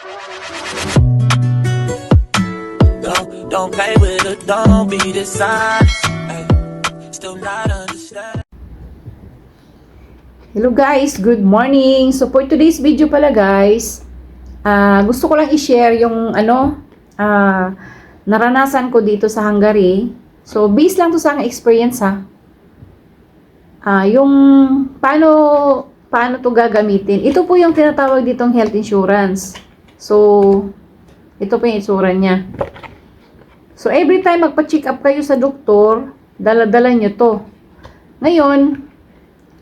Don't, don't play with it, don't be dishonest. Ay, still not understand. Hello guys, good morning. So for today's video pala guys, ah gusto ko lang i-share yung ano, ah naranasan ko dito sa Hungary. So based lang to sa aking experience ha. Ah yung paano paano to gagamitin. Ito po yung tinatawag ditong health insurance. So ito po yung itsura niya. So every time magpa-check up kayo sa doktor, dala-dala nyo to. Ngayon,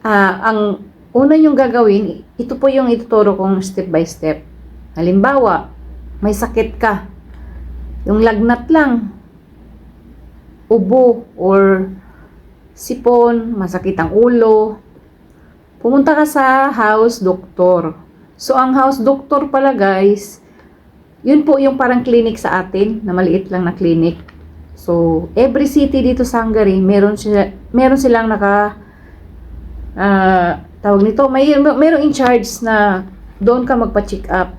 Ah, ang una yung gagawin, ito po yung ituturo kong step by step. Halimbawa, may sakit ka. Yung lagnat lang, ubo or sipon, masakit ang ulo. Pumunta ka sa house doctor. So, ang house doctor pala guys, yun po yung parang clinic sa atin, na maliit lang na clinic. So, every city dito sa Hungary, meron, sila, meron silang naka ah tawag nito, may merong in charge na doon ka magpa-check up.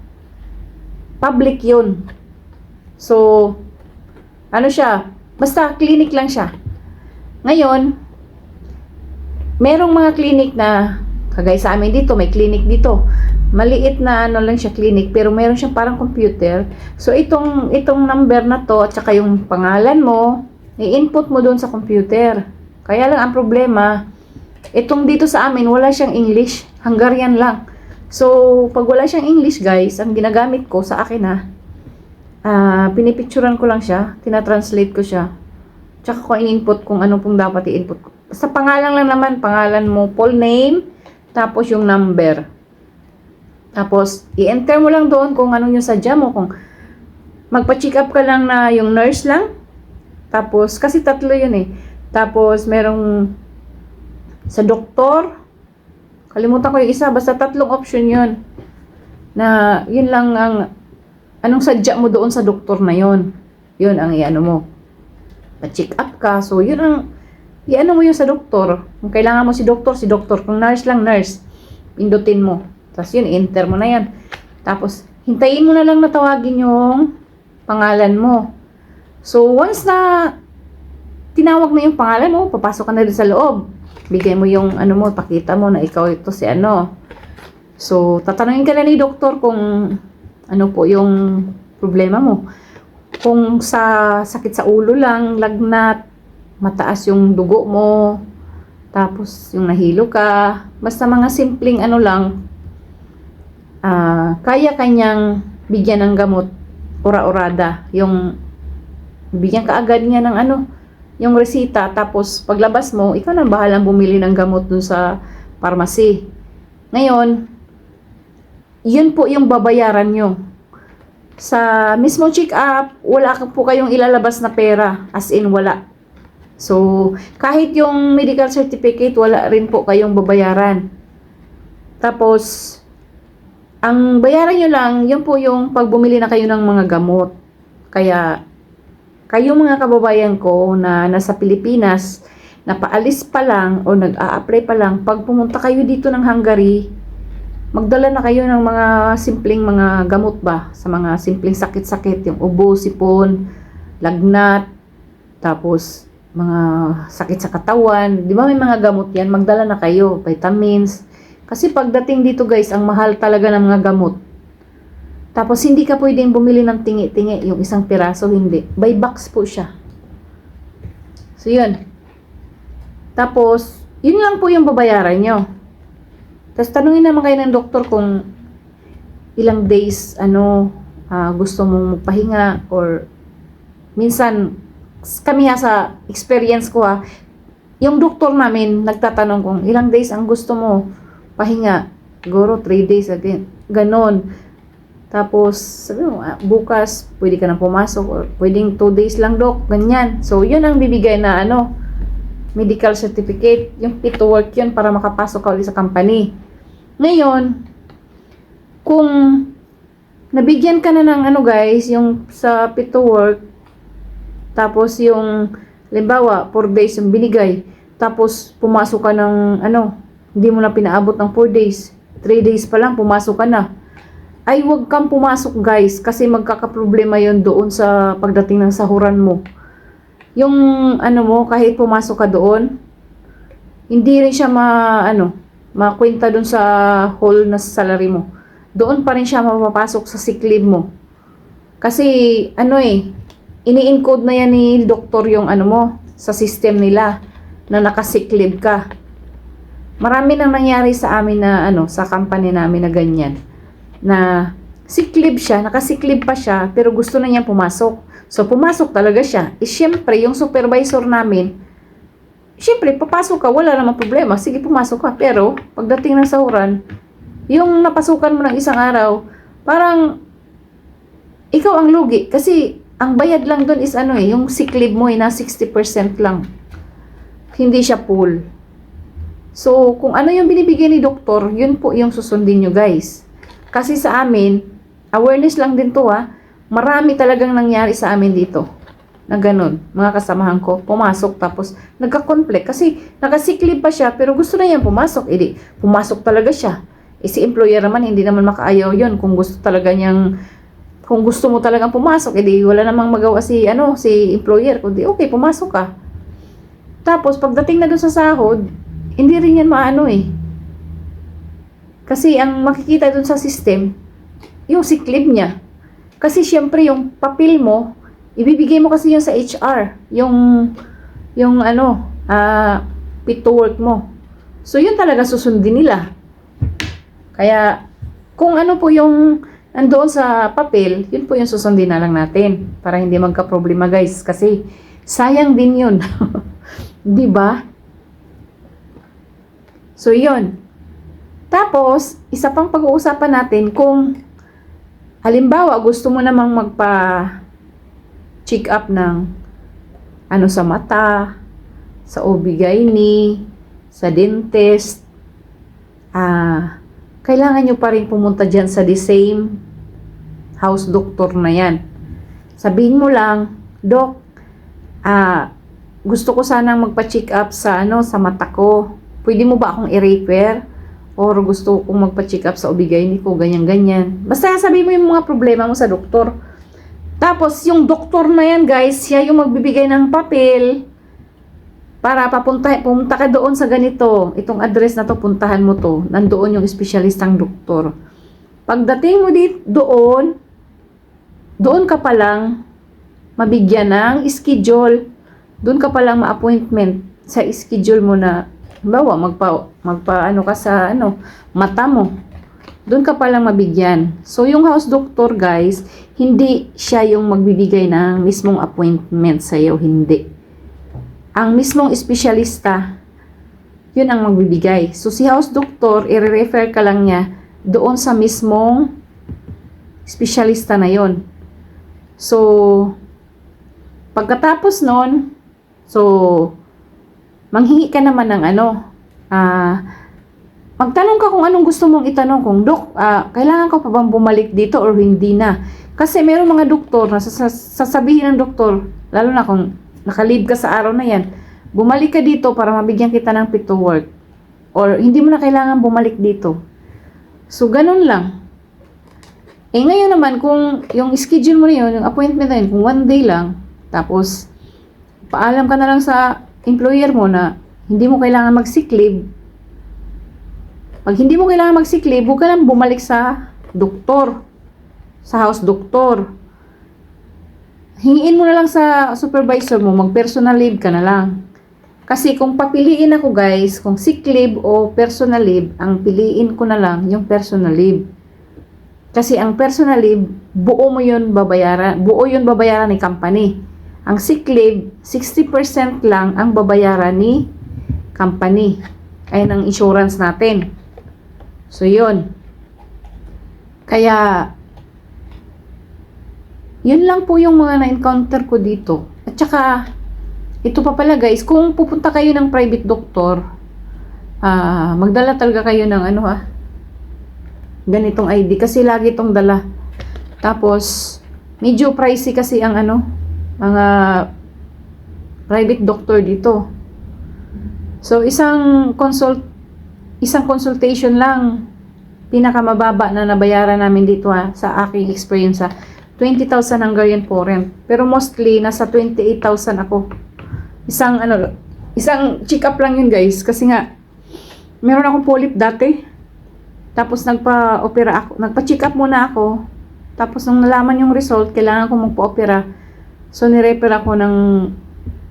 Public 'yun. So ano siya? Basta clinic lang siya. Ngayon, merong mga clinic na kagaya sa amin dito, may clinic dito. Maliit na ano lang siya clinic pero meron siyang parang computer. So itong itong number na to at saka yung pangalan mo, i-input mo doon sa computer. Kaya lang ang problema, Itong dito sa amin, wala siyang English. Hungarian lang. So, pag wala siyang English, guys, ang ginagamit ko sa akin ha, ah, pinipicturan ko lang siya, tinatranslate ko siya. Tsaka ko in-input kung ano pong dapat i-input ko. Sa pangalan lang naman, pangalan mo, full name, tapos yung number. Tapos, i-enter mo lang doon kung ano yung sadya mo, kung magpa-check up ka lang na yung nurse lang. Tapos, kasi tatlo yun eh. Tapos, merong sa doktor. Kalimutan ko yung isa, basta tatlong option yun. Na yun lang ang, anong sadya mo doon sa doktor na yun. Yun ang iano mo. Pa-check up ka. So, yun ang, iano mo yun sa doktor. Kung kailangan mo si doktor, si doktor. Kung nurse lang, nurse. Pindutin mo. Tapos yun, enter mo na yan. Tapos, hintayin mo na lang na tawagin yung pangalan mo. So, once na tinawag na yung pangalan mo, papasok ka na doon sa loob bigay mo yung ano mo, pakita mo na ikaw ito si ano. So, tatanungin ka na ni doktor kung ano po yung problema mo. Kung sa sakit sa ulo lang, lagnat, mataas yung dugo mo, tapos yung nahilo ka, basta mga simpleng ano lang, ah kaya kanyang bigyan ng gamot, ura-urada, yung bigyan ka agad niya ng ano, yung resita, tapos paglabas mo, ikaw na bahalang bumili ng gamot dun sa pharmacy. Ngayon, yun po yung babayaran nyo. Sa mismo check-up, wala ka po kayong ilalabas na pera, as in wala. So, kahit yung medical certificate, wala rin po kayong babayaran. Tapos, ang bayaran nyo lang, yun po yung pag bumili na kayo ng mga gamot. Kaya, kayo mga kababayan ko na nasa Pilipinas, na paalis pa lang o nag-a-apply pa lang, pag pumunta kayo dito ng Hungary, magdala na kayo ng mga simpleng mga gamot ba? Sa mga simpleng sakit-sakit, yung ubo, sipon, lagnat, tapos mga sakit sa katawan. Di ba may mga gamot yan? Magdala na kayo, vitamins. Kasi pagdating dito guys, ang mahal talaga ng mga gamot. Tapos hindi ka pwedeng bumili ng tingi-tingi, yung isang piraso, hindi. By box po siya. So yun. Tapos, yun lang po yung babayaran nyo. Tapos tanungin naman kayo ng doktor kung ilang days, ano, ah, gusto mong magpahinga or minsan, kami ha sa experience ko ha, yung doktor namin nagtatanong kung ilang days ang gusto mo pahinga. Siguro 3 days again. Ganon. Tapos, sabi mo, ah, bukas, pwede ka na pumasok or pwedeng 2 days lang, dok. Ganyan. So, yun ang bibigay na ano, medical certificate. Yung fit to work yun para makapasok ka ulit sa company. Ngayon, kung nabigyan ka na ng ano guys, yung sa fit to work, tapos yung, limbawa, 4 days yung binigay, tapos pumasok ka ng ano, hindi mo na pinaabot ng 4 days, 3 days pa lang, pumasok ka na. ay huwag kang pumasok guys kasi magkakaproblema yon doon sa pagdating ng sahuran mo. Yung ano mo, kahit pumasok ka doon, hindi rin siya ma, ano, makwenta doon sa whole na salary mo. Doon pa rin siya mapapasok sa sick leave mo. Kasi, ano eh, ini-encode na yan ni doktor yung ano mo, sa system nila, na nakasick leave ka. Marami nang nangyari sa amin na, ano, sa company namin na ganyan. Na, leave siya, nakasick leave pa siya, pero gusto na niya pumasok. So, pumasok talaga siya. Eh, syempre, yung supervisor namin, syempre, papasok ka, wala namang problema. Sige, pumasok ka. Pero, pagdating ng sahuran, yung napasukan mo ng isang araw, parang, ikaw ang lugi. Kasi, ang bayad lang doon is ano eh, yung sick leave mo eh, na 60% lang. Hindi siya full. So, kung ano yung binibigay ni doktor, yun po yung susundin nyo guys. Kasi sa amin, awareness lang din to ha, marami talagang nangyari sa amin dito. Na ganun, mga kasamahan ko, pumasok tapos nagka-conflict kasi nakasiklib pa siya pero gusto na yan pumasok. Edi, pumasok talaga siya. Eh si employer naman, hindi naman makaayaw yon kung gusto talaga niyang kung gusto mo talagang pumasok, edi wala namang magawa si ano si employer kundi okay, pumasok ka. Tapos pagdating na doon sa sahod, hindi rin yan maano eh. Kasi ang makikita doon sa system, yung leave niya. Kasi syempre yung papel mo, ibibigay mo kasi yun sa HR, yung yung ano, ah fit to work mo. So yun talaga susundin nila. Kaya kung ano po yung nandoon sa papel, yun po yung susundin na lang natin para hindi magka-problema guys kasi sayang din yun. 'Di ba? So yun. Tapos, isa pang pag-uusapan natin kung halimbawa gusto mo namang magpa check up ng ano sa mata, sa OB-GYN, sa dentist, ah, kailangan nyo pa rin pumunta dyan sa the same house doctor na yan. Sabihin mo lang, Dok, ah, gusto ko sanang magpa-check up sa ano sa mata ko. Pwede mo ba akong i-refer? Or gusto kong magpa-check up sa OB-GYN ko, ganyan-ganyan. Basta sabihin mo yung mga problema mo sa doktor. Tapos, yung doktor na yan, guys, siya yung magbibigay ng papel para papunta, pumunta ka doon sa ganito. Itong address na to, puntahan mo to. Nandoon yung espesyalistang doktor. Pagdating mo dito, doon, doon ka pa lang mabigyan ng schedule. Doon ka pa lang ma-appointment sa schedule mo na Bawa, magpa, magpa ano ka sa ano, mata mo. Doon ka palang mabigyan. So, yung house doctor, guys, hindi siya yung magbibigay ng mismong appointment sa iyo, hindi. Ang mismong espesyalista, yun ang magbibigay. So, si house doctor, i-refer ka lang niya doon sa mismong espesyalista na yon. So, pagkatapos nun, so, manghingi ka naman ng ano, ah, magtanong ka kung anong gusto mong itanong. Kung, Dok, ah, kailangan ko pa bang bumalik dito or hindi na? Kasi meron mga doktor na sas- sasabihin ng doktor, lalo na kung nakalib ka sa araw na yan, bumalik ka dito para mabigyan kita ng fit to work. Or hindi mo na kailangan bumalik dito. So, ganun lang. Eh, ngayon naman, kung yung schedule mo na yun, yung appointment na yun, kung one day lang, tapos, paalam ka na lang sa employer mo na hindi mo kailangan mag-sick leave. Pag hindi mo kailangan mag-sick leave, huwag ka lang bumalik sa doktor. Sa house doktor. Hingiin mo na lang sa supervisor mo, mag-personal leave ka na lang. Kasi kung papiliin ako guys, kung sick leave o personal leave, ang piliin ko na lang yung personal leave. Kasi ang personal leave, buo mo yun babayaran, buo yun babayaran ni company. Ang sick leave, 60% lang ang babayaran ni company. Ay ng insurance natin. So, yun. Kaya, yun lang po yung mga na-encounter ko dito. At saka, ito pa pala guys, kung pupunta kayo ng private doctor, ah, magdala talaga kayo ng ano ha, ganitong ID kasi lagi itong dala. Tapos, medyo pricey kasi ang ano, mga private doctor dito. So, isang consult, isang consultation lang, pinakamababa na nabayaran namin dito ha, sa aking experience ha. 20,000 Hungarian forint. Pero mostly, nasa 28,000 ako. Isang, ano, isang check up lang yun guys. Kasi nga, meron akong polyp dati. Tapos nagpa-opera ako, nagpa-check up muna ako. Tapos nung nalaman yung result, kailangan ko magpa-opera. So nirefer ako ng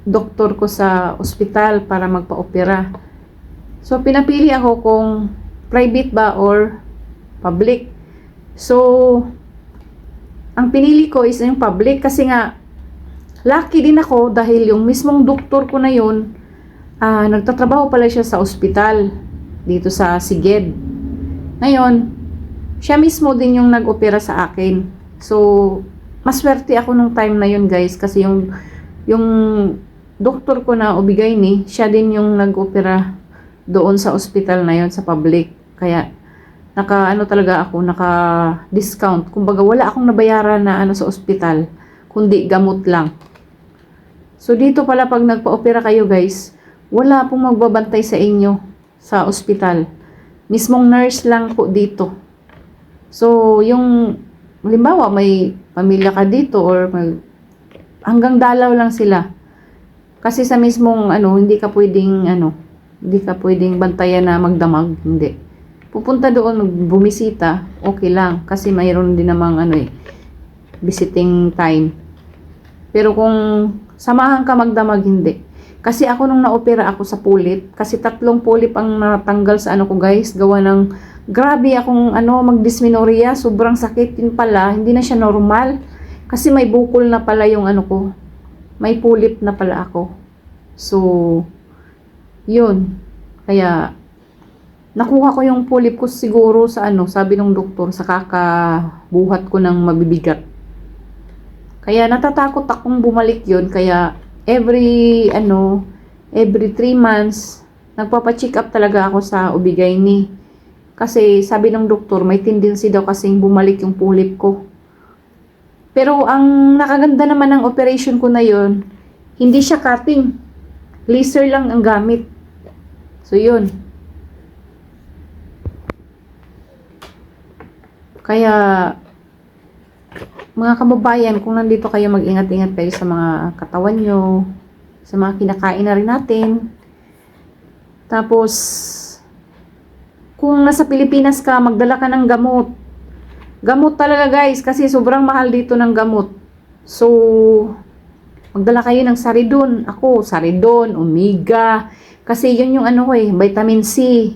doktor ko sa ospital para magpa-opera. So pinapili ako kung private ba or public. So ang pinili ko is yung public kasi nga lucky din ako dahil yung mismong doktor ko na yun ah, nagtatrabaho pala siya sa ospital dito sa Siged. Ngayon, siya mismo din yung nag-opera sa akin. So, maswerte ako nung time na yun guys kasi yung yung doktor ko na ubigay ni, siya din yung nag-opera doon sa ospital na yun sa public. Kaya naka ano talaga ako, naka discount. Kumbaga wala akong nabayaran na ano sa ospital, kundi gamot lang. So dito pala pag nagpa-opera kayo guys, wala pong magbabantay sa inyo sa ospital. Mismong nurse lang po dito. So yung halimbawa may pamilya ka dito or may, hanggang dalaw lang sila. Kasi sa mismong ano, hindi ka pwedeng ano, hindi ka pwedeng bantayan na magdamag, hindi. Pupunta doon, bumisita, okay lang. Kasi mayroon din namang ano eh, visiting time. Pero kung samahan ka magdamag, hindi. Kasi ako nung na-opera ako sa pulip, kasi tatlong pulip ang natanggal sa ano ko guys, gawa ng grabe akong ano, magdysmenorrhea, sobrang sakit din pala, hindi na siya normal. Kasi may bukol na pala yung ano ko, may pulip na pala ako. So, yun. Kaya, nakuha ko yung pulip ko siguro sa ano, sabi ng doktor, sa kakabuhat ko ng mabibigat. Kaya natatakot akong bumalik yun. Kaya every ano, every 3 months, nagpapa-check up talaga ako sa ubigay ni. Kasi sabi ng doktor, may tendency daw kasing bumalik yung pulip ko. Pero ang nakaganda naman ng operation ko na yun, hindi siya cutting. Laser lang ang gamit. So yun. Kaya mga kababayan, kung nandito kayo, mag-ingat-ingat kayo sa mga katawan nyo, sa mga kinakain na rin natin. Tapos, kung nasa Pilipinas ka, magdala ka ng gamot. Gamot talaga guys, kasi sobrang mahal dito ng gamot. So, magdala kayo ng Saridon. Ako, Saridon, Omega. Kasi yun yung ano ko eh, vitamin C.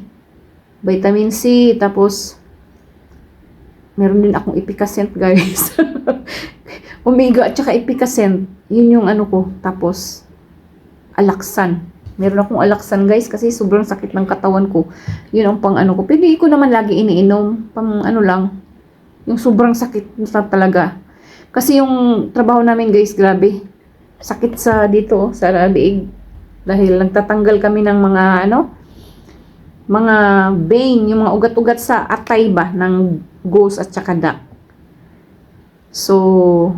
Vitamin C, tapos, meron din akong epicacent guys. Omega at saka epicacent. Yun yung ano ko. Tapos, alaksan. Meron akong alaksan guys kasi sobrang sakit ng katawan ko. Yun ang pang ano ko. Pero ko naman lagi iniinom. Pang ano lang. Yung sobrang sakit talaga. Kasi yung trabaho namin guys, grabe. Sakit sa dito, sa liig. Dahil nagtatanggal kami ng mga ano, mga vein, yung mga ugat-ugat sa atay ba ng ghost at saka duck. So,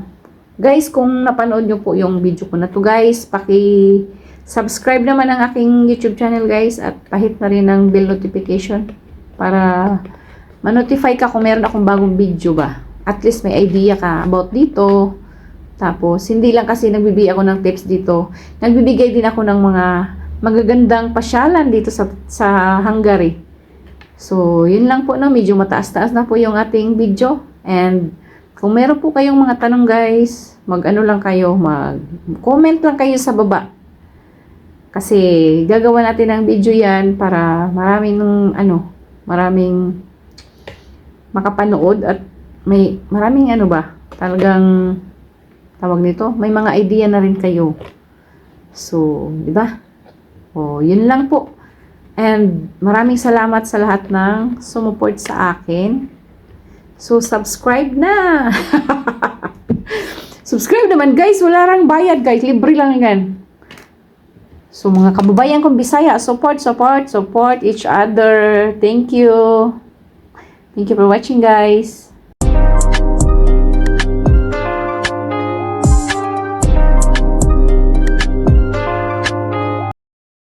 guys, kung napanood nyo po yung video ko na to guys, paki subscribe naman ang aking YouTube channel guys at pahit na rin ng bell notification para ma-notify ka kung meron akong bagong video ba. At least may idea ka about dito. Tapos, hindi lang kasi nagbibigay ako ng tips dito. Nagbibigay din ako ng mga magagandang pasyalan dito sa, sa Hungary. So, yun lang po no, medyo mataas-taas na po yung ating video. And, kung meron po kayong mga tanong guys, mag-ano lang kayo, mag-comment lang kayo sa baba. Kasi, gagawa natin ng video yan para maraming, ano, maraming makapanood at may maraming ano ba, talagang tawag nito, may mga idea na rin kayo. So, di ba? O, yun lang po. And maraming salamat sa lahat ng sumuport sa akin. So, subscribe na! subscribe naman guys, wala rang bayad guys, libre lang yan. So, mga kababayan kong Bisaya, support, support, support each other. Thank you. Thank you for watching guys.